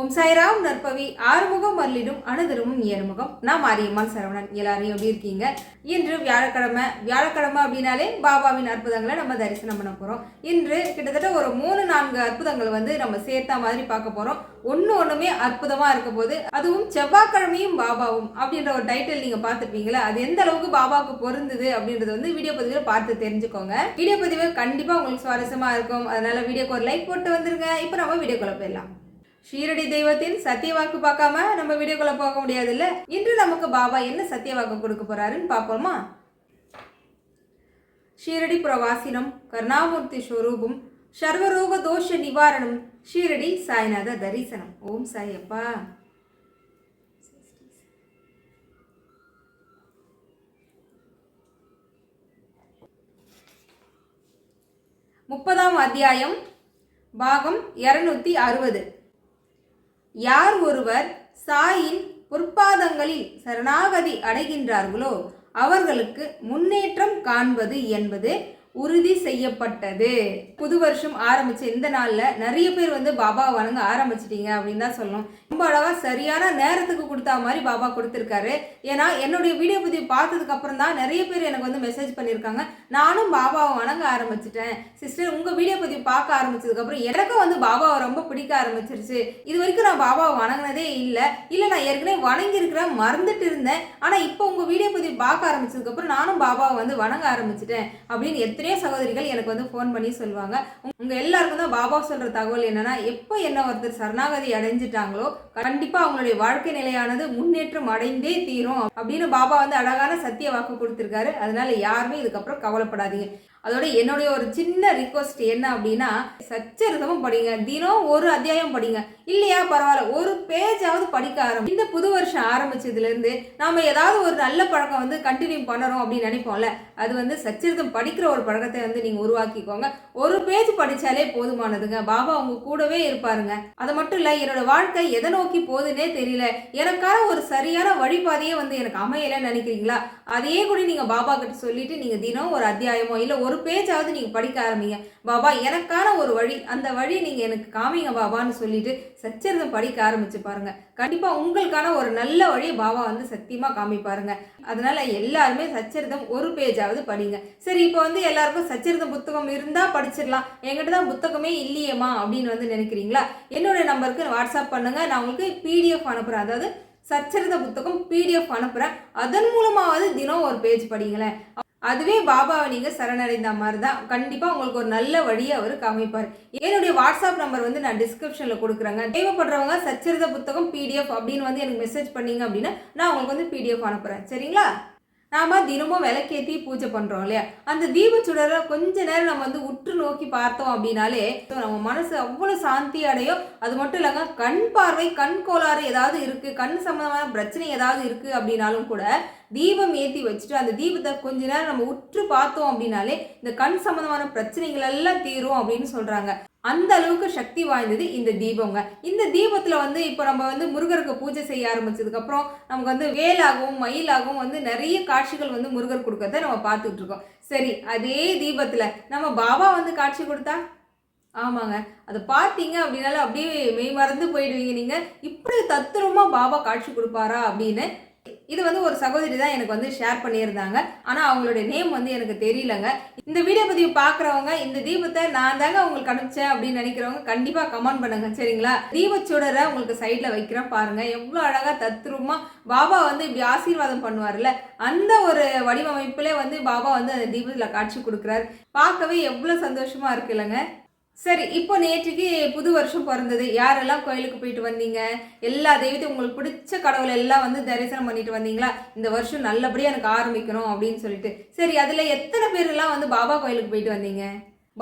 ஓம் சாய்ராம் நற்பவி. ஆறுமுகம் மல்லிடும் அனுதரமும் ஏறுமுகம். நான் மாரியம்மாள் சரவணன். எல்லாரையும் எப்படி இருக்கீங்க? இன்று வியாழக்கிழமை. வியாழக்கிழமை அப்படின்னாலே பாபாவின் அற்புதங்களை நம்ம தரிசனம் பண்ண போகிறோம் இன்று கிட்டத்தட்ட ஒரு மூணு நான்கு அற்புதங்கள் வந்து நம்ம சேர்த்த மாதிரி பார்க்க போகிறோம் ஒன்று ஒன்றுமே அற்புதமாக இருக்க போது அதுவும் செவ்வாய்க்கிழமையும் பாபாவும் அப்படின்ற ஒரு டைட்டில் நீங்கள் பார்த்துருப்பீங்களா அது எந்த அளவுக்கு பாபாவுக்கு பொருந்தது அப்படின்றது வந்து வீடியோ பதிவில் பார்த்து தெரிஞ்சுக்கோங்க. வீடியோ பதிவு கண்டிப்பாக உங்களுக்கு சுவாரஸ்யமாக இருக்கும். அதனால வீடியோக்கு ஒரு லைக் போட்டு வந்துருங்க. இப்போ நம்ம வீடியோக்குள்ள போயிடலாம். ஷீரடி தெய்வத்தின் சத்திய வாக்கு பார்க்காம நம்ம வீடியோக்குள்ள போக முடியாது இல்ல இன்று நமக்கு பாபா என்ன சத்திய வாக்கு கொடுக்க போறாருன்னு பார்ப்போமா? ஷீரடி பிரவாசினம் கருணாமூர்த்தி ஸ்வரூபம் சர்வரோக தோஷ நிவாரணம் ஷீரடி சாய்நாத தரிசனம். ஓம் சாயப்பா. முப்பதாம் அத்தியாயம் பாகம் இருநூத்தி அறுபது. யார் ஒருவர் சாயின் பொற்பாதங்களில் சரணாகதி அடைகின்றார்களோ அவர்களுக்கு முன்னேற்றம் காண்பது என்பது உறுதி செய்யப்பட்டது. புது வருஷம் ஆரம்பிச்சு இந்த நாளில் நிறைய பேர் வந்து பாபா வணங்க ஆரம்பிச்சிட்டீங்க அப்படின்னு தான் சொல்லணும். ரொம்ப அளவாக சரியான நேரத்துக்கு கொடுத்தா மாதிரி பாபா கொடுத்துருக்காரு. ஏன்னா என்னுடைய வீடியோ பதிவு பார்த்ததுக்கு அப்புறம் தான் நிறைய பேர் எனக்கு வந்து மெசேஜ் பண்ணியிருக்காங்க. நானும் பாபாவை வணங்க ஆரம்பிச்சிட்டேன். சிஸ்டர் உங்கள் வீடியோ பதிவு பார்க்க ஆரம்பிச்சதுக்கப்புறம் எனக்கும் வந்து பாபாவை ரொம்ப பிடிக்க ஆரம்பிச்சிருச்சு. இது வரைக்கும் நான் பாபாவை வணங்கினதே இல்லை. இல்லை நான் ஏற்கனவே வணங்கியிருக்கிறேன் மறந்துட்டு இருந்தேன். ஆனால் இப்போ உங்கள் வீடியோ பதிவு பார்க்க ஆரம்பிச்சதுக்கப்புறம் நானும் பாபாவை வந்து வணங்க ஆரம்பிச்சிட்டேன் அப்படின்னு எத்தனையோ சகோதரிகள் எனக்கு வந்து ஃபோன் பண்ணி சொல்லுவாங்க. உங்கள் எல்லாருக்கும் தான் பாபா சொல்கிற தகவல் என்னன்னா எப்போ என்ன ஒருத்தர் சரணாகதி அடைஞ்சிட்டாங்களோ கண்டிப்பா அவங்களுடைய வாழ்க்கை நிலையானது முன்னேற்றம் அடைந்தே தீரும் அப்படின்னு பாபா வந்து அழகான சத்திய வாக்கு கொடுத்துருக்காரு. அதனால யாருமே இதுக்கப்புறம் கவலைப்படாதீங்க. அதோட என்னுடைய ஒரு சின்ன ரிக்வஸ்ட் என்ன அப்படின்னா சச்சரிதமும் படிங்க. தினம் ஒரு அத்தியாயம் படிங்க. இல்லையா? பரவாயில்ல. ஒரு பேஜாவது படிக்க ஆரம்பி இந்த புது வருஷம் ஆரம்பிச்சதுலேருந்து நாம் ஏதாவது ஒரு நல்ல பழக்கம் வந்து கண்டினியூ பண்ணணும் அப்படின்னு நினைப்போம்ல. அது வந்து சச்சரிதம் படிக்கிற ஒரு பழக்கத்தை வந்து நீங்கள் உருவாக்கிக்கோங்க. ஒரு பேஜ் படித்தாலே போதுமானதுங்க. பாபா அவங்க கூடவே இருப்பாருங்க. அது மட்டும் இல்லை என்னோட வாழ்க்கை எதை நோக்கி போகுதுன்னே தெரியல. எனக்கான ஒரு சரியான வழிபாதையே வந்து எனக்கு அமையலைன்னு நினைக்கிறீங்களா? அதையே கூட நீங்கள் பாபா கிட்ட சொல்லிட்டு நீங்கள் தினம் ஒரு அத்தியாயமோ இல்லை ஒரு பேஜாவது நீங்க படிக்க ஆரம்பிங்க. பாபா எனக்கான ஒரு வழி. அந்த வழி நீங்கள் எனக்கு காமிங்க பாபான்னு சொல்லிட்டு சச்சரிதம் படிக்க ஆரம்பிச்சு பாருங்க. கண்டிப்பாக உங்களுக்கான ஒரு நல்ல வழியை பாபா வந்து சத்தியமா காமிப்பாருங்க. அதனால எல்லாருமே சச்சரிதம் ஒரு பேஜாவது படிங்க. சரி இப்போ வந்து எல்லாருக்கும் சச்சரிதம் புத்தகம் இருந்தால் படிச்சிடலாம். என்கிட்ட தான் புத்தகமே இல்லையேம்மா அப்படின்னு வந்து நினைக்கிறீங்களா? என்னோட நம்பருக்கு வாட்ஸ்அப் பண்ணுங்க. நான் உங்களுக்கு பிடிஎஃப் அனுப்புகிறேன் அதாவது சச்சரித புத்தகம் பிடிஎஃப் அனுப்புகிறேன் அதன் மூலமாவது தினம் ஒரு பேஜ் படிங்களேன். அதுவே பாபாவை நீங்க சரணடைந்த மாதிரி தான் கண்டிப்பாக உங்களுக்கு ஒரு நல்ல வழியை அவர் காமிப்பார். என்னுடைய வாட்ஸ்அப் நம்பர் வந்து நான் டிஸ்கிரிப்ஷனில் கொடுக்குறேங்க. தேவைப்படுறவங்க சச்சரித புத்தகம் பிடிஎஃப் அப்படின்னு வந்து எனக்கு மெசேஜ் பண்ணீங்க அப்படின்னா நான் உங்களுக்கு வந்து பிடிஎஃப் அனுப்புகிறேன் சரிங்களா? நாம் தினமும் விளக்கேற்றி பூஜை பண்ணுறோம் இல்லையா? அந்த தீப சுடரை கொஞ்ச நேரம் நம்ம வந்து உற்று நோக்கி பார்த்தோம் அப்படின்னாலே நம்ம மனசு அவ்வளோ சாந்தி அடையும். அது மட்டும் இல்லைங்க கண் பார்வை கண் கோளாறு ஏதாவது இருக்குது கண் சம்மந்தமான பிரச்சனை ஏதாவது இருக்குது அப்படின்னாலும் கூட தீபம் ஏற்றி வச்சுட்டு அந்த தீபத்தை கொஞ்ச நேரம் நம்ம உற்று பார்த்தோம் அப்படின்னாலே இந்த கண் சம்மந்தமான பிரச்சனைகள் எல்லாம் தீரும் அப்படின்னு சொல்கிறாங்க அந்த அளவுக்கு சக்தி வாய்ந்தது இந்த தீபங்க. இந்த தீபத்தில் வந்து இப்போ நம்ம வந்து முருகருக்கு பூஜை செய்ய ஆரம்பிச்சதுக்கப்புறம் நமக்கு வந்து வேலாகவும் மயிலாகவும் வந்து நிறைய காட்சிகள் வந்து முருகர் கொடுக்கறத நம்ம பார்த்துட்டு இருக்கோம். சரி அதே தீபத்தில் நம்ம பாபா வந்து காட்சி கொடுத்தா? ஆமாங்க. அதை பார்த்தீங்க அப்படின்னால அப்படியே மெய் மறந்து போயிடுவீங்க நீங்கள் இப்படி தத்துரமாக பாபா காட்சி கொடுப்பாரா அப்படின்னு இது வந்து ஒரு சகோதரி தான் எனக்கு வந்து ஷேர் பண்ணியிருந்தாங்க. ஆனால் அவங்களுடைய நேம் வந்து எனக்கு தெரியலங்க. இந்த வீடியோ பதிவு பார்க்குறவங்க இந்த தீபத்தை நான் தாங்க உங்களுக்கு அனுப்பிச்சேன் அப்படின்னு நினைக்கிறவங்க கண்டிப்பாக கமெண்ட் பண்ணுங்க சரிங்களா? தீபச்சுடரை உங்களுக்கு சைடில் வைக்கிறேன் பாருங்க. எவ்வளோ அழகாக தத்ரூபமாக பாபா வந்து இப்படி ஆசீர்வாதம் பண்ணுவார்ல அந்த ஒரு வடிவமைப்பிலே வந்து பாபா வந்து அந்த தீபத்தில் காட்சி கொடுக்குறாரு. பார்க்கவே எவ்வளோ சந்தோஷமாக இருக்கு இல்லைங்க. சரி இப்போ நேற்றுக்கு புது வருஷம் பிறந்தது. யாரெல்லாம் கோயிலுக்கு போயிட்டு வந்தீங்க? எல்லா தெய்வத்தையும் உங்களுக்கு பிடிச்ச கடவுளை எல்லாம் வந்து தரிசனம் பண்ணிட்டு வந்தீங்களா? இந்த வருஷம் நல்லபடியாக எனக்கு ஆரம்பிக்கணும் அப்படின்னு சொல்லிட்டு. சரி அதில் எத்தனை பேர்லாம் வந்து பாபா கோயிலுக்கு போயிட்டு வந்தீங்க?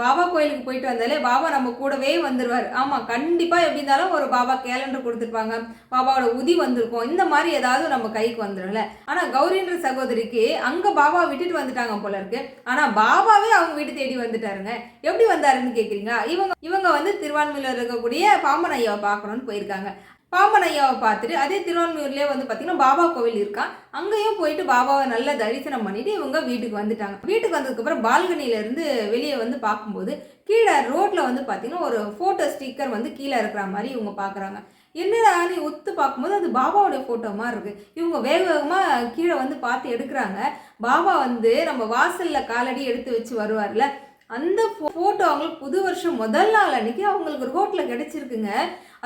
பாபா கோயிலுக்கு போயிட்டு வந்தாலே பாபா நம்ம கூடவே வந்துடுவார் ஆமாம் கண்டிப்பாக எப்படி இருந்தாலும் ஒரு பாபா கேலண்டர் கொடுத்துருப்பாங்க. பாபாவோட உதி வந்திருக்கும். இந்த மாதிரி ஏதாவது நம்ம கைக்கு வந்துடும்ல ஆனால் கௌரின்ற சகோதரிக்கு அங்கே பாபா விட்டுட்டு வந்துட்டாங்க போல இருக்கு. ஆனால் பாபாவே அவங்க வீட்டு தேடி வந்துட்டாருங்க. எப்படி வந்தாருன்னு கேட்குறீங்க இவங்க இவங்க வந்து திருவான்மையில் இருக்கக்கூடிய பாம்பன் ஐயாவை பார்க்கணும்னு போயிருக்காங்க. பாம்பன் ஐயாவை பார்த்துட்டு அதே திருவான்மையூர்லேயே வந்து பார்த்தீங்கன்னா பாபா கோவில் இருக்கான் அங்கேயும் போயிட்டு பாபாவை நல்லா தரிசனம் பண்ணிவிட்டு இவங்க வீட்டுக்கு வந்துட்டாங்க. வீட்டுக்கு வந்ததுக்கப்புறம் பால்கனியிலேருந்து வெளியே வந்து பார்க்கும்போது கீழே ரோட்டில் வந்து பார்த்தீங்கன்னா ஒரு ஃபோட்டோ ஸ்டிக்கர் வந்து கீழே இருக்கிற மாதிரி இவங்க பார்க்குறாங்க என்னடா ஒத்து பார்க்கும்போது அது பாபாவுடைய ஃபோட்டோ மாதிரி இருக்குது இவங்க வேக வேகமாக கீழே வந்து பார்த்து எடுக்கிறாங்க. பாபா வந்து நம்ம வாசலில் காலடி எடுத்து வச்சு வருவார்ல அந்த ஃபோட்டோ அவங்களுக்கு புது வருஷம் முதல் நாள் அன்னைக்கு அவங்களுக்கு ரோட்டில் கிடச்சிருக்குங்க.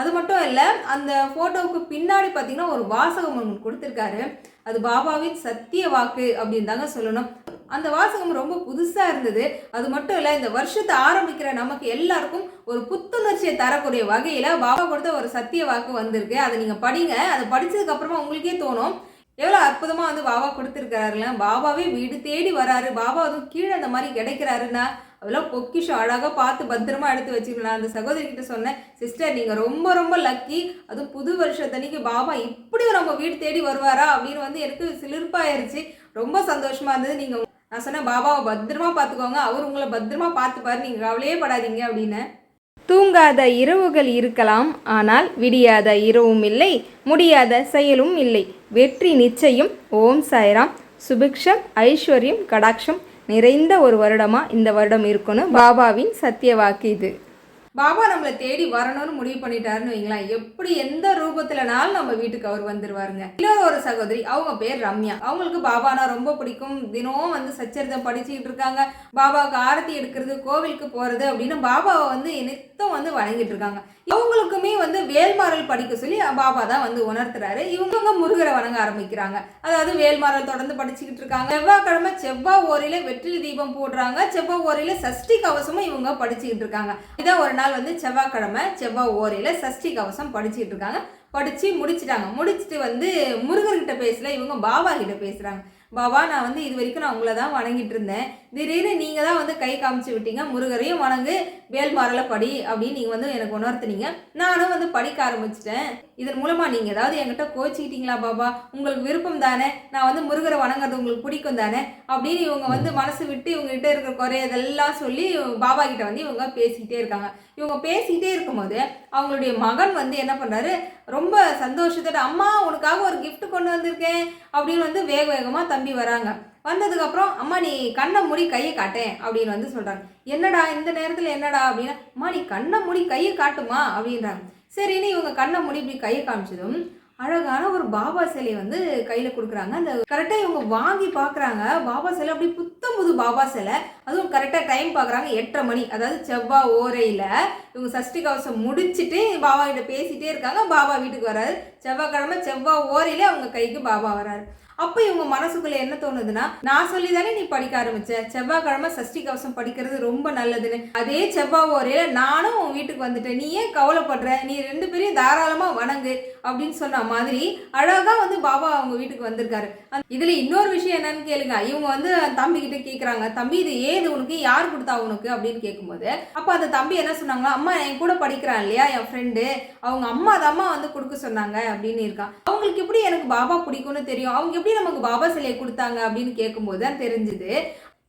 அது மட்டும் இல்லை அந்த ஃபோட்டோவுக்கு பின்னாடி பார்த்தீங்கன்னா ஒரு வாசகம் ஒன்று கொடுத்துருக்காரு. அது பாபாவின் சத்திய வாக்கு அப்படின்னு தாங்க சொல்லணும். அந்த வாசகம் ரொம்ப புதுசாக இருந்தது. அது மட்டும் இல்லை இந்த வருஷத்தை ஆரம்பிக்கிற நமக்கு எல்லாருக்கும் ஒரு புத்துணர்ச்சியை தரக்கூடிய வகையில் பாபா கொடுத்த ஒரு சத்திய வாக்கு வந்திருக்கு. அதை நீங்கள் படிங்க. அதை படித்ததுக்கப்புறமா உங்களுக்கே தோணும். எவ்வளோ அற்புதமாக வந்து பாபா கொடுத்துருக்காருல பாபாவே வீடு தேடி வராரு. பாபா அதுவும் கீழே அந்த மாதிரி கிடைக்கிறாருன்னா அதெல்லாம் பொக்கிஷம் அழகாக பார்த்து பத்திரமா எடுத்து வச்சுக்கலாம் அந்த சகோதரி கிட்ட சொன்னேன் சிஸ்டர் நீங்கள் ரொம்ப ரொம்ப லக்கி அதுவும் புது வருஷத்தன்னைக்கு பாபா இப்படி நம்ம வீடு தேடி வருவாரா? அப்படின்னு வந்து எனக்கு சிலிர்ப்பாயிருச்சு. ரொம்ப சந்தோஷமா இருந்தது. நீங்கள் நான் சொன்னேன் பாபாவை பத்திரமா பார்த்துக்கோங்க. அவர் உங்களை பத்திரமா பார்த்துப்பாரு. நீங்கள் கவலையே படாதீங்க அப்படின்னு. தூங்காத இரவுகள் இருக்கலாம். ஆனால் விடியாத இரவும் இல்லை. முடியாத செயலும் இல்லை. வெற்றி நிச்சயம். ஓம் சாய்ராம். சுபிக்ஷம் ஐஸ்வர்யம் கடாட்சம். நிறைந்த ஒரு வருடமாக இந்த வருடம் இருக்கணும் பாபாவின் சத்திய வாக்கு இது. பாபா நம்மளை தேடி வரணும்னு முடிவு பண்ணிட்டாருன்னு வைங்களேன். எப்படி எந்த ரூபத்துலனாலும் நம்ம வீட்டுக்கு அவர் வந்துருவாருங்க. இன்னொரு ஒரு சகோதரி அவங்க பேர் ரம்யா. அவங்களுக்கு பாபானா ரொம்ப பிடிக்கும். தினமும் வந்து சச்சரிதம் படிச்சுக்கிட்டு இருக்காங்க. பாபாவுக்கு ஆரத்தி எடுக்கிறது கோவிலுக்கு போறது அப்படின்னு பாபாவை வந்து நித்தம் வந்து வணங்கிட்டு இருக்காங்க. இவங்களுக்குமே வந்து வேல்மாறல் படிக்க சொல்லி பாபா தான் வந்து உணர்த்துறாரு. இவங்க முருகரை வணங்க ஆரம்பிக்கிறாங்க. அதாவது வேல்மாறல் தொடர்ந்து படிச்சுக்கிட்டு இருக்காங்க. செவ்வாய்க்கிழமை செவ்வாய் ஓரில வெற்றி தீபம் போடுறாங்க. செவ்வாய் ஓரில சஷ்டி கவசமும் இவங்க படிச்சுக்கிட்டு இருக்காங்க. இதான் ஒரு நாள் வந்து செவ்வாய்க்கிழமை செவ்வாய் ஓரையில் சஷ்டி கவசம் படிச்சுக்கிட்டு இருக்காங்க. படித்து முடிச்சிட்டாங்க. முடிச்சுட்டு வந்து முருகர்கிட்ட பேசல இவங்க பாபா கிட்ட பேசுகிறாங்க பாபா நான் வந்து இது வரைக்கும் நான் உங்களை தான் வணங்கிட்டு இருந்தேன். திடீர்னு நீங்கள் தான் வந்து கை காமிச்சு விட்டீங்க. முருகரையும் வணங்கு வேல்மாறல படி அப்படின்னு நீங்கள் வந்து எனக்கு உணர்த்துனீங்க. நானும் வந்து படிக்க ஆரம்பிச்சிட்டேன். இதன் மூலமாக நீங்கள் ஏதாவது என்கிட்ட கோச்சிக்கிட்டீங்களா பாபா? உங்களுக்கு விருப்பம் தானே? நான் வந்து முருகரை வணங்குறது உங்களுக்கு பிடிக்கும் தானே? அப்படின்னு இவங்க வந்து மனசு விட்டு இவங்ககிட்ட இருக்கிற குறை இதெல்லாம் சொல்லி பாபா கிட்ட வந்து இவங்க பேசிக்கிட்டே இருக்காங்க. இவங்க பேசிக்கிட்டே இருக்கும்போது அவங்களுடைய மகன் வந்து என்ன பண்ணுறாரு ரொம்ப சந்தோஷத்தோட அம்மா உனக்காக ஒரு கிஃப்ட் கொண்டு வந்திருக்கேன். அப்படின்னு வந்து வேக வேகமாக தம்பி வராங்க. வந்ததுக்கப்புறம் அம்மா நீ கண்ணை மூடி கையை காட்டேன் அப்படின்னு வந்து சொல்கிறாங்க என்னடா இந்த நேரத்தில் என்னடா? அப்படின்னா அம்மா நீ கண்ணை மூடி கையை காட்டுமா? அப்படின்றாங்க. சரின்னு இவங்க கண்ணை மூடி இப்படி கையை காமிச்சதும் அழகான ஒரு பாபா சிலையை வந்து கையில் கொடுக்குறாங்க. அந்த கரெக்டாக இவங்க வாங்கி பார்க்குறாங்க பாபா சிலை அப்படி புத்தம் புது பாபா சிலை. அதுவும் கரெக்டாக டைம் பார்க்குறாங்க எட்டரை மணி. அதாவது செவ்வாய் ஓரையில் இவங்க சஷ்டி கவசம் முடிச்சுட்டு பாபா கிட்ட பேசிகிட்டே இருக்காங்க. பாபா வீட்டுக்கு வராரு. செவ்வாய்க்கிழமை செவ்வாய் ஓரையிலே அவங்க கைக்கு பாபா வராரு. அப்போ இவங்க மனசுக்குள்ள என்ன தோணுதுன்னா நான் சொல்லி தானே நீ படிக்க ஆரம்பிச்ச? செவ்வாய்க்கிழமை சஷ்டி கவசம் படிக்கிறது ரொம்ப நல்லதுன்னு. அதே செவ்வாய் ஓரையில நானும் உன் வீட்டுக்கு வந்துட்டேன். நீ ஏன் கவலைப்படுற? நீ ரெண்டு பேரையும் தாராளமா வணங்கு அப்படின்னு சொன்ன மாதிரி அழகா வந்து பாபா அவங்க வீட்டுக்கு வந்திருக்காரு. இதில் இதுல இன்னொரு விஷயம் என்னன்னு கேளுங்க. இவங்க வந்து தம்பி கிட்ட கேக்குறாங்க. தம்பி இது ஏது உனக்கு? யார் கொடுத்தா உனக்கு? அப்படின்னு கேட்கும்போது அப்ப அந்த தம்பி என்ன சொன்னாங்களா அம்மா என் கூட படிக்கிறான் இல்லையா என் ஃப்ரெண்டு அவங்க அம்மா அம்மா வந்து கொடுக்க சொன்னாங்க அப்படின்னு இருக்கான். அவங்களுக்கு எப்படி எனக்கு பாபா பிடிக்கும்னு தெரியும்? அவங்க எப்படி நமக்கு பாபா சிலையை கொடுத்தாங்க அப்படின்னு கேட்கும்போது தான் தெரிஞ்சுது.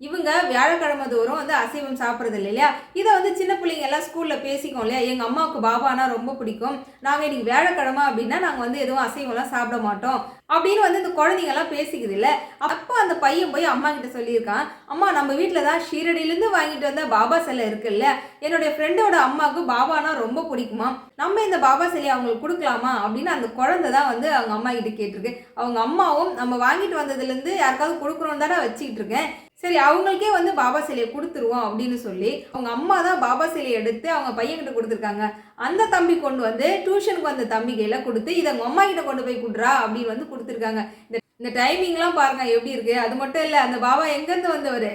இவங்க வியாழக்கிழமை தோறும் வந்து அசைவம் சாப்பிட்றது இல்லை இல்லையா? இதை வந்து சின்ன பிள்ளைங்க எல்லாம் ஸ்கூலில் பேசிக்கோம் இல்லையா? எங்கள் அம்மாவுக்கு பாபானா ரொம்ப பிடிக்கும். நாங்கள் இன்னைக்கு வியாழக்கிழமை அப்படின்னா நாங்கள் வந்து எதுவும் அசைவம்லாம் சாப்பிட மாட்டோம் அப்படின்னு வந்து இந்த குழந்தைங்கெல்லாம் பேசிக்குது இல்லை? அப்போ அந்த பையன் போய் அம்மா கிட்ட சொல்லியிருக்கான் அம்மா நம்ம வீட்டில் தான் ஷீரடியிலேருந்து வாங்கிட்டு வந்த பாபா சிலை இருக்குல்ல என்னுடைய ஃப்ரெண்டோட அம்மாவுக்கு பாபானா ரொம்ப பிடிக்குமா? நம்ம இந்த பாபா சிலையை அவங்களுக்கு கொடுக்கலாமா? அப்படின்னு அந்த குழந்தை தான் வந்து அவங்க அம்மா கிட்ட கேட்டிருக்கு. அவங்க அம்மாவும் நம்ம வாங்கிட்டு வந்ததுலேருந்து யாருக்காவது கொடுக்குறோம் தானே வச்சுக்கிட்டு இருக்கேன். சரி அவங்களுக்கே வந்து பாபா சிலையை கொடுத்துருவோம் அப்படின்னு சொல்லி அவங்க அம்மா தான் பாபா சிலையை எடுத்து அவங்க பையன்கிட்ட கொடுத்துருக்காங்க. அந்த தம்பி கொண்டு வந்து டியூஷனுக்கு வந்த தம்பி கையில் கொடுத்து இதை அவங்க அம்மா கிட்ட கொண்டு போய் கொடுறா அப்படின்னு வந்து கொடுத்துருக்காங்க. இந்த இந்த டைமிங்லாம் பாருங்க எப்படி இருக்கு? அது மட்டும் இல்லை அந்த பாபா எங்கேருந்து வந்தவர்?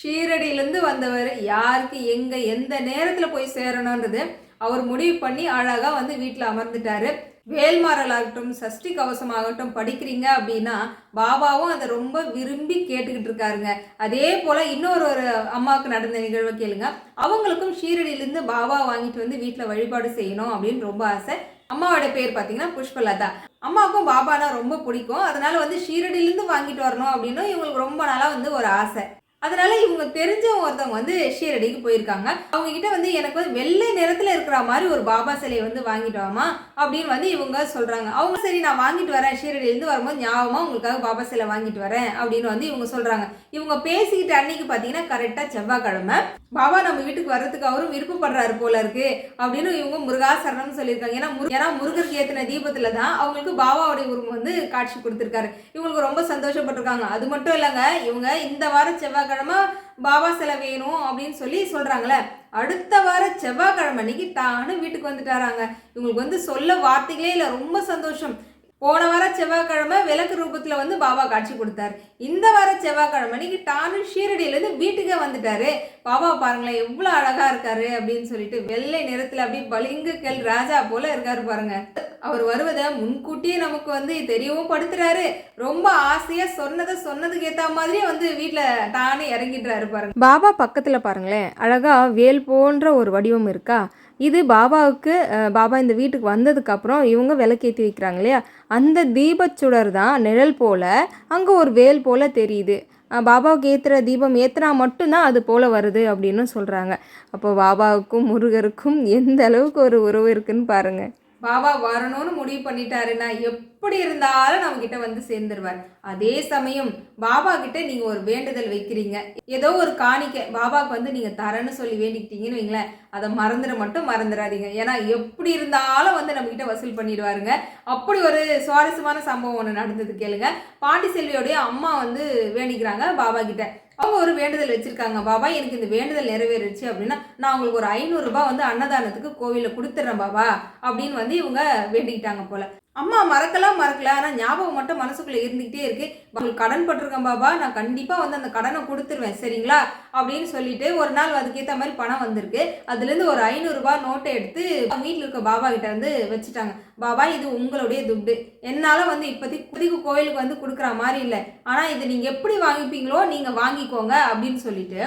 ஷீரடியிலேருந்து வந்தவர். யாருக்கு எங்கே எந்த நேரத்தில் போய் சேரணுன்றது அவர் முடிவு பண்ணி அழகாக வந்து வீட்டில் அமர்ந்துட்டாரு. வேல்மாறல் ஆகட்டும் சஷ்டி கவசம் ஆகட்டும் படிக்கிறீங்க அப்படின்னா பாபாவும் அதை ரொம்ப விரும்பி கேட்டுக்கிட்டு இருக்காருங்க. அதே போல் இன்னொரு ஒரு அம்மாவுக்கு நடந்த நிகழ்வை கேளுங்க. அவங்களுக்கும் ஷீரடியிலேருந்து பாபா வாங்கிட்டு வந்து வீட்டில் வழிபாடு செய்யணும் அப்படின்னு ரொம்ப ஆசை. அம்மாவோட பேர் பார்த்தீங்கன்னா புஷ்பலதா. அம்மாவுக்கும் பாபானா ரொம்ப பிடிக்கும். அதனால வந்து ஷீரடியிலேருந்து வாங்கிட்டு வரணும் அப்படின்னு இவங்களுக்கு ரொம்ப நாளாக வந்து ஒரு ஆசை. அதனால இவங்க தெரிஞ்ச ஒருத்தவங்க வந்து ஷீரடிக்கு போயிருக்காங்க. அவங்க கிட்ட வந்து எனக்கு வந்து வெள்ளை நிறத்துல இருக்கிற மாதிரி ஒரு பாபா சிலையை வந்து வாங்கிட்டு வாமா அப்படின்னு வந்து இவங்க சொல்றாங்க. அவங்க சரி நான் வாங்கிட்டு வரேன். ஷீரடியிலேருந்து வரும்போது ஞாபகமா உங்களுக்காக பாபா சிலை வாங்கிட்டு வரேன் அப்படின்னு வந்து இவங்க சொல்றாங்க. இவங்க பேசிக்கிட்ட அன்னைக்கு பார்த்தீங்கன்னா கரெக்டா செவ்வாய்க்கிழமை. பாபா நம்ம வீட்டுக்கு வர்றதுக்கு அவரும் விருப்பப்படுறாரு போல இருக்கு அப்படின்னு இவங்க முருகாசரணம் சொல்லியிருக்காங்க. ஏன்னா முரு- ஏன்னா முருகருக்கு ஏற்றின தீபத்துல தான் அவங்களுக்கு பாபாவுடைய உருவம் வந்து காட்சி கொடுத்துருக்காரு. இவங்களுக்கு ரொம்ப சந்தோஷப்பட்டிருக்காங்க. அது மட்டும் இல்லைங்க இவங்க இந்த வாரம் செவ்வாய்க்கிழமை பாபா சிலை வேணும் அப்படின்னு சொல்லி சொல்றாங்களே அடுத்த வார செவ்வாய்க்கிழமை அன்னைக்கு தானு வீட்டுக்கு வந்துட்டாராங்க. இவங்களுக்கு வந்து சொல்ல வார்த்தைகளே இல்லை ரொம்ப சந்தோஷம். போன வார செவ்வாய்க்கிழமை விளக்கு ரூபத்தில் வந்து பாபா காட்சி கொடுத்தார். இந்த வார செவ்வாய்க்கிழமை அன்னைக்கு டானு ஷீரடியிலேருந்து வீட்டுக்கே வந்துட்டாரு. பாபா பாருங்களேன் எவ்வளோ அழகா இருக்காரு அப்படின்னு சொல்லிட்டு வெள்ளை நிறத்தில் அப்படியே பளிங்கு கல் ராஜா போல இருக்காரு பாருங்க. அவர் வருவதை முன்கூட்டியே நமக்கு வந்து தெரியவும் படுத்துறாரு. ரொம்ப ஆசையா சொன்னதை சொன்னதுக்கு ஏத்த மாதிரியே வந்து வீட்டுல தானே இறங்கிடுறாரு பாருங்க. பாபா பக்கத்தில் பாருங்களேன் அழகா வேல் போன்ற ஒரு வடிவம் இருக்கா? இது பாபாவுக்கு பாபா இந்த வீட்டுக்கு வந்ததுக்கப்புறம் இவங்க விளக்கேற்றி வைக்கிறாங்க இல்லையா? அந்த தீபச்சுடர் தான் நிழல் போல் அங்கே ஒரு வேல் போல் தெரியுது. பாபாவுக்கு ஏற்றுற தீபம் ஏற்றுனா மட்டும்தான் அது போல் வருது அப்படின்னு சொல்கிறாங்க அப்போ பாபாவுக்கும் முருகருக்கும் எந்த அளவுக்கு ஒரு உறவு இருக்குன்னு பாருங்கள் பாபா வரணும்னு முடிவு பண்ணிட்டாருன்னா எப்படி இருந்தாலும் நம்மக்கிட்ட வந்து சேர்ந்துருவார். அதே சமயம் பாபா கிட்ட நீங்க ஒரு வேண்டுதல் வைக்கிறீங்க. ஏதோ ஒரு காணிக்கை பாபாக்கு வந்து நீங்க தரேன்னு சொல்லி வேண்டிக்கிட்டீங்கன்னு வைங்களேன். அதை மறந்துட மட்டும் மறந்துடாதீங்க. ஏன்னா எப்படி இருந்தாலும் வந்து நம்ம கிட்ட வசூல் பண்ணிடுவாருங்க. அப்படி ஒரு சுவாரஸ்யமான சம்பவம் ஒன்று நடந்தது கேளுங்க. பாண்டிசெல்வியோடைய அம்மா வந்து வேண்டிக்கிறாங்க பாபா கிட்ட. அவங்க ஒரு வேண்டுதல் வச்சிருக்காங்க. பாபா எனக்கு இந்த வேண்டுதல் நிறைவேறுச்சு அப்படின்னா நான் உங்களுக்கு ஒரு ஐநூறுரூபா வந்து அன்னதானத்துக்கு கோவிலில் கொடுத்துட்றேன் பாபா அப்படின்னு வந்து இவங்க வேண்டிக்கிட்டாங்க போல. அம்மா மறக்கலாம் மறக்கல ஆனால் ஞாபகம் மட்டும் மனசுக்குள்ளே இருந்துக்கிட்டே இருக்கு. உங்களுக்கு கடன் பட்டிருக்கேன் பாபா நான் கண்டிப்பாக வந்து அந்த கடனை கொடுத்துருவேன் சரிங்களா? அப்படின்னு சொல்லிட்டு ஒரு நாள் அதுக்கேற்ற மாதிரி பணம் வந்திருக்கு. அதுலேருந்து ஒரு ஐநூறுரூபா நோட்டை எடுத்து வீட்டில் இருக்க பாபா கிட்ட வந்து வச்சுட்டாங்க. பாபா இது உங்களுடைய துட்டு. என்னால் வந்து இப்போதைக்கு இப்போதைக்கு கோயிலுக்கு வந்து கொடுக்குற மாதிரி இல்லை. ஆனால் இது நீங்கள் எப்படி வாங்கிப்பீங்களோ நீங்கள் வாங்கிக்கோங்க அப்படின்னு சொல்லிட்டு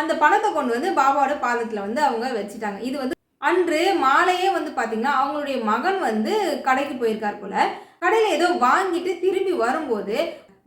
அந்த பணத்தை கொண்டு வந்து பாபாவோட பாதத்தில் வந்து அவங்க வச்சுட்டாங்க. இது வந்து அன்று மாலையே வந்து பார்த்திங்கன்னா அவங்களுடைய மகன் வந்து கடைக்கு போயிருக்கார் போல. கடையில் ஏதோ வாங்கிட்டு திரும்பி வரும்போது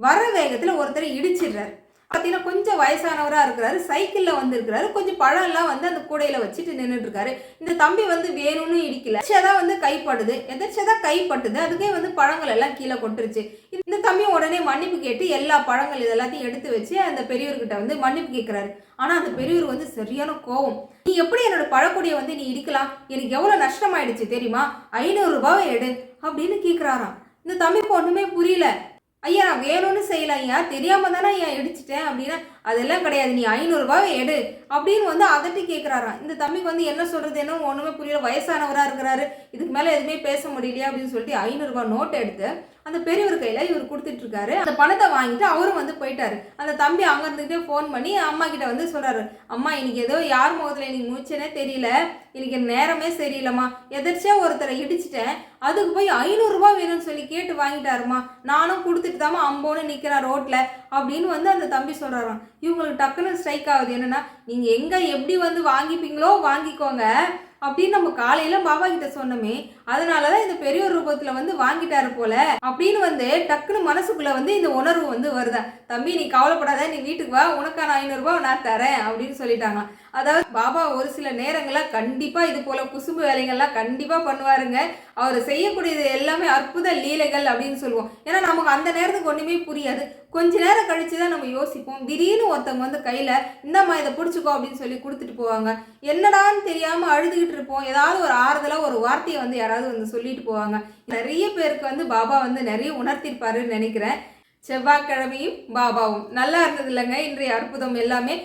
வர வேகத்தில் ஒருத்தர் இடிச்சிடுறாரு. பார்த்தீங்கன்னா கொஞ்சம் வயசானவராக இருக்கிறாரு சைக்கிளில் வந்திருக்கிறாரு கொஞ்சம் பழம்லாம் வந்து அந்த கூடையில் வச்சுட்டு நின்றுட்டுருக்காரு இந்த தம்பி வந்து வேணும்னு இடிக்கல. எதர்ச்சியாக வந்து கைப்படுது எதர்ச்சியாக கைப்பட்டுது அதுக்கே வந்து பழங்கள் எல்லாம் கீழே கொட்டுருச்சு. இந்த தம்பி உடனே மன்னிப்பு கேட்டு எல்லா பழங்கள் இது எல்லாத்தையும் எடுத்து வச்சு அந்த பெரியவர்கிட்ட வந்து மன்னிப்பு கேட்குறாரு ஆனால் அந்த பெரியவர் வந்து சரியான கோவம். நீ எப்படி என்னோட பழக்கொடியை வந்து நீ இடிக்கலாம்? எனக்கு எவ்வளோ நஷ்டமாயிடுச்சு தெரியுமா? ஐநூறு ரூபாவை எடு அப்படின்னு கேட்குறாராம் இந்த தம்பிக்கு ஒன்றுமே புரியல. ஐயா நான் வேணும்னு செய்யல ஐயா. தெரியாம தானே ஐயா இடிச்சிட்டேன் அப்படின்னா அதெல்லாம் கிடையாது நீ ஐநூறுரூவா எடு அப்படின்னு வந்து அதட்டி கேட்குறாராம் இந்த தம்பிக்கு வந்து என்ன சொல்கிறது என்ன ஒன்றுமே புரியல வயசானவராக இருக்கிறாரு இதுக்கு மேலே எதுவுமே பேச முடியலையா அப்படின்னு சொல்லிட்டு ஐநூறுரூபா நோட் எடுத்து அந்த பெரியவர் கையில் இவர் கொடுத்துட்டு இருக்காரு அந்த பணத்தை வாங்கிட்டு அவரும் வந்து போயிட்டாரு. அந்த தம்பி அங்கே இருந்துகிட்டே ஃபோன் பண்ணி அம்மா கிட்ட வந்து சொல்கிறாரு அம்மா இன்னைக்கு ஏதோ யார் முகத்தில் இன்னைக்கு மூச்சனே தெரியல இன்னைக்கு நேரமே சரியில்லைம்மா. எதிர்ச்சியாக ஒருத்தரை இடிச்சிட்டேன் அதுக்கு போய் ஐநூறுரூவா வேணும்னு சொல்லி கேட்டு வாங்கிட்டாருமா. நானும் கொடுத்துட்டு தாம்மா அம்போன்னு நிற்கிறேன் ரோட்டில் அப்படின்னு வந்து அந்த தம்பி சொல்கிறாராம் இவங்களுக்கு டக்குன்னு ஸ்ட்ரைக் ஆகுது. என்னென்னா நீங்கள் எங்கே எப்படி வந்து வாங்கிப்பீங்களோ வாங்கிக்கோங்க அப்படின்னு நம்ம காலையில பாபா கிட்ட சொன்னோமே அதனாலதான் இந்த பெரியோர் ரூபத்துல வந்து வாங்கிட்டாரு போல அப்படின்னு வந்து டக்குன்னு மனசுக்குள்ள வந்து இந்த உணர்வு வந்து வருதா. தம்பி நீ கவலைப்படாத நீ வீட்டுக்கு வா உனக்கான ஐநூறுரூபா நான் தரேன் அப்படின்னு சொல்லிட்டாங்க அதாவது பாபா ஒரு சில நேரங்களில் கண்டிப்பாக இது போல் குசும்பு வேலைகள்லாம் கண்டிப்பாக பண்ணுவாருங்க. அவர் செய்யக்கூடியது எல்லாமே அற்புத லீலைகள் அப்படின்னு சொல்லுவோம். ஏன்னா நமக்கு அந்த நேரத்துக்கு ஒன்றுமே புரியாது. கொஞ்ச நேரம் கழித்து தான் நம்ம யோசிப்போம். திடீர்னு ஒருத்தவங்க வந்து கையில் இந்தம்மா இதை பிடிச்சிக்கோ அப்படின்னு சொல்லி கொடுத்துட்டு போவாங்க. என்னடான்னு தெரியாமல் அழுதுகிட்டு இருப்போம். ஏதாவது ஒரு ஆறுதலாக ஒரு வார்த்தையை வந்து யாராவது வந்து சொல்லிட்டு போவாங்க. நிறைய பேருக்கு வந்து பாபா வந்து நிறைய உணர்த்திருப்பாருன்னு நினைக்கிறேன். செவ்வாய்க்கிழமையும் பாபாவும். நல்லா இருந்தது இல்லைங்க? இன்றைய அற்புதம் எல்லாமே.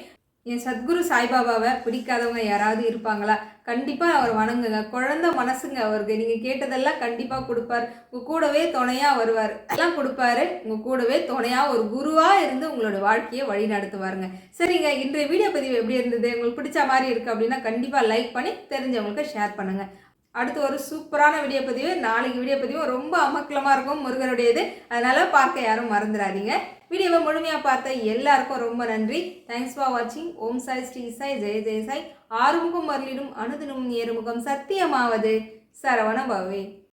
என் சத்குரு சாய்பாபாவை பிடிக்காதவங்க யாராவது இருப்பாங்களா? கண்டிப்பாக அவர் வணங்குங்க. குழந்த மனசுங்க அவருக்கு. நீங்கள் கேட்டதெல்லாம் கண்டிப்பாக கொடுப்பார். உங்கள் கூடவே துணையாக வருவார். எல்லாம் கொடுப்பாரு. உங்கள் கூடவே துணையாக ஒரு குருவாக இருந்து உங்களோட வாழ்க்கையை வழி நடத்துவாருங்க. சரிங்க. இன்றைய வீடியோ பதிவு எப்படி இருந்தது? உங்களுக்கு பிடிச்ச மாதிரி இருக்குது அப்படின்னா கண்டிப்பாக லைக் பண்ணி தெரிஞ்சவங்களுக்கு ஷேர் பண்ணுங்கள் அடுத்து ஒரு சூப்பரான வீடியோ பதிவு. நாளைக்கு வீடியோ பதிவு ரொம்ப அமக்கலமாக இருக்கும். முருகனுடையது. அதனால் பார்க்க யாரும் மறந்துடாதீங்க. வீடியோவை முழுமையாக பார்த்த எல்லாருக்கும் ரொம்ப நன்றி. தேங்க்ஸ் ஃபார் வாட்சிங் ஓம் சாய் ஸ்ரீ சாய். ஜெய ஜெய சாய். ஆறுமுகம் அருளிடும் அனுதினும் ஏறுமுகம் சத்தியமாவது. சரவண பவே.